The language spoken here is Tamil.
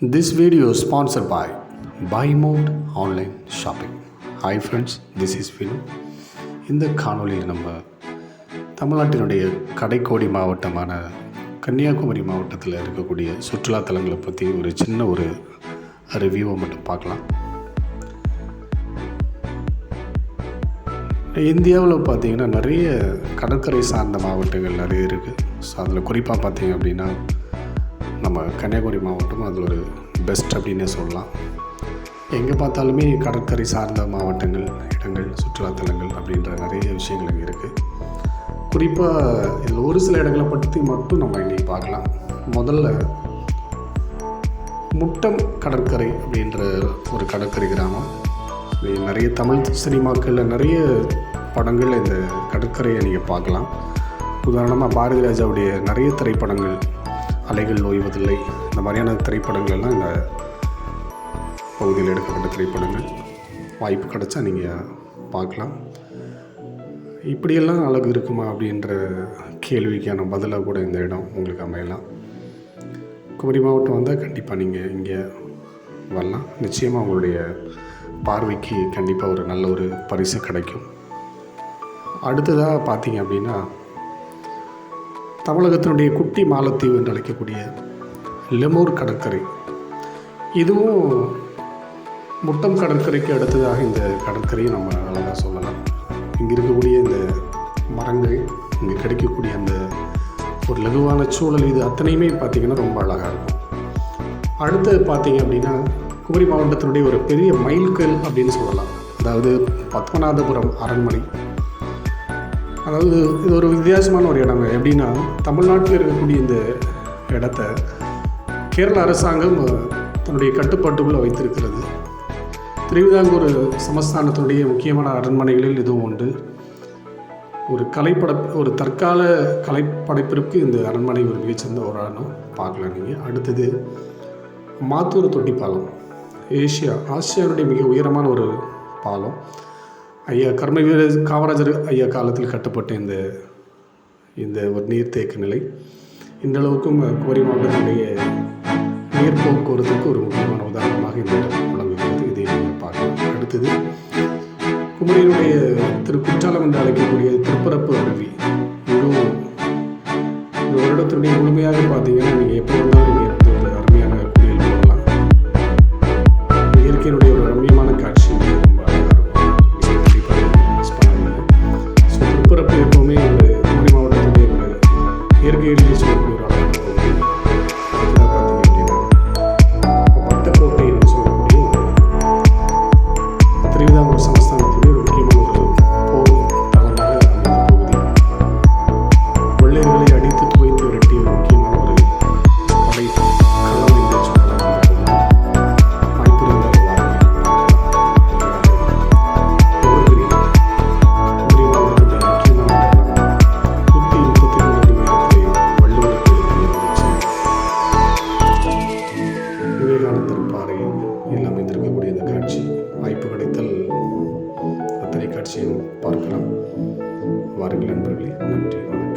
This video sponsor by by mod online shopping hi friends this is Vinu இந்த காணொலியில் நம்ம தமிழ்நாட்டினுடைய கடைக்கோடி மாவட்டமான கன்னியாகுமரி மாவட்டத்தில் இருக்கக்கூடிய சுற்றுலா தலங்களை பற்றி ஒரு சின்ன ஒரு ரிவ்யூவை மட்டும் பார்க்கலாம். இந்தியாவில் பார்த்தீங்கன்னா நிறைய கடற்கரை சார்ந்த மாவட்டங்கள் நிறைய இருக்குது ஸோ அதில் குறிப்பாக பார்த்தீங்க அப்படின்னா நம்ம கன்னியாகுமரி மாவட்டம் அதில் ஒரு பெஸ்ட் அப்படின்னே சொல்லலாம். எங்கே பார்த்தாலுமே கடற்கரை சார்ந்த மாவட்டங்கள் இடங்கள் சுற்றுலாத்தலங்கள் அப்படின்ற நிறைய விஷயங்கள் இங்கே இருக்குது குறிப்பாக இதில் ஒரு சில இடங்களை பற்றி மட்டும் நம்ம இன்றைக்கி பார்க்கலாம். முதல்ல முட்டம் கடற்கரை அப்படின்ற ஒரு கடற்கரை கிராமம். நிறைய தமிழ் சினிமாக்களில் நிறைய படங்களில் இந்த கடற்கரையை நீங்கள் பார்க்கலாம். உதாரணமாக பாரதிராஜாவுடைய நிறைய திரைப்படங்கள் அலைகள் ஓய்வதில்லை இந்த மாதிரியான திரைப்படங்கள் எல்லாம் இந்த பகுதியில் எடுக்கப்பட்ட திரைப்படங்கள். வாய்ப்பு கிடைச்சா நீங்கள் பார்க்கலாம். இப்படியெல்லாம் அழகு இருக்குமா அப்படின்ற கேள்விக்கான பதிலாக கூட இந்த இடம் உங்களுக்கு அமையலாம். குமரி மாவட்டம் வந்தால் கண்டிப்பாக நீங்கள் இங்கே வரலாம். நிச்சயமாக உங்களுடைய பார்வைக்கு கண்டிப்பாக ஒரு நல்ல ஒரு பரிசு கிடைக்கும். அடுத்ததாக பார்த்தீங்க அப்படின்னா தமிழகத்தினுடைய குட்டி மாலத்தீவு என்று அழைக்கக்கூடிய லெமூர் கடற்கரை. இதுவும் முட்டம் கடற்கரைக்கு அடுத்ததாக இந்த கடற்கரையை நம்ம அழகாக சொல்லலாம். இங்கே இருக்கக்கூடிய இந்த மரங்கள் இங்கே கிடைக்கக்கூடிய அந்த ஒரு லகுவான சூழல் இது அத்தனையுமே பார்த்திங்கன்னா ரொம்ப அழகாக இருக்கும். அடுத்தது பார்த்திங்க அப்படின்னா குமரி மாவட்டத்தினுடைய ஒரு பெரிய மைல்கல் அப்படின்னு சொல்லலாம். அதாவது பத்மநாதபுரம் அரண்மனை. அதாவது இது ஒரு வித்தியாசமான ஒரு இடங்க. எப்படின்னா தமிழ்நாட்டில் இருக்கக்கூடிய இந்த இடத்த கேரள அரசாங்கம் தன்னுடைய கட்டுப்பாட்டுக்குள்ளே வைத்திருக்கிறது. திருவிதாங்கூர் சமஸ்தானத்தினுடைய முக்கியமான அரண்மனைகளில் இதுவும் உண்டு. ஒரு கலைப்பட ஒரு தற்கால கலைப்படைப்பிற்கு இந்த அரண்மனை ஒரு மிகச்சிறந்த ஒரு இடம் பார்க்கலாம் நீங்கள் அடுத்தது மாத்தூர் தொட்டி பாலம். ஏஷியா ஆசியாவுடைய மிக உயரமான ஒரு பாலம். ஐயா கர்ம வீரர் காமராஜர் ஐயா காலத்தில் கட்டப்பட்ட இந்த இந்த ஒரு நீர்த்தேக்க நிலை இன்றளவுக்கும் கோரி மாவட்டத்தினுடைய நீர் போக்குவரத்துக்கு ஒரு முக்கியமான உதாரணமாக இந்த இடம் விளங்குகிறது இதை நீங்கள் பார்க்கலாம். அடுத்தது குமரியினுடைய திரு குற்றாலம் என்று அழைக்கக்கூடிய திருப்பரப்பு அருவி. முழு வருடத்தினுடைய முழுமையாக பார்த்தீங்கன்னா காட்சி வாய்ப்பு கிடைத்தல் அத்தனை காட்சியும் பார்க்கலாம். வாருங்கள் நண்பர்களே நன்றி வணக்கம்.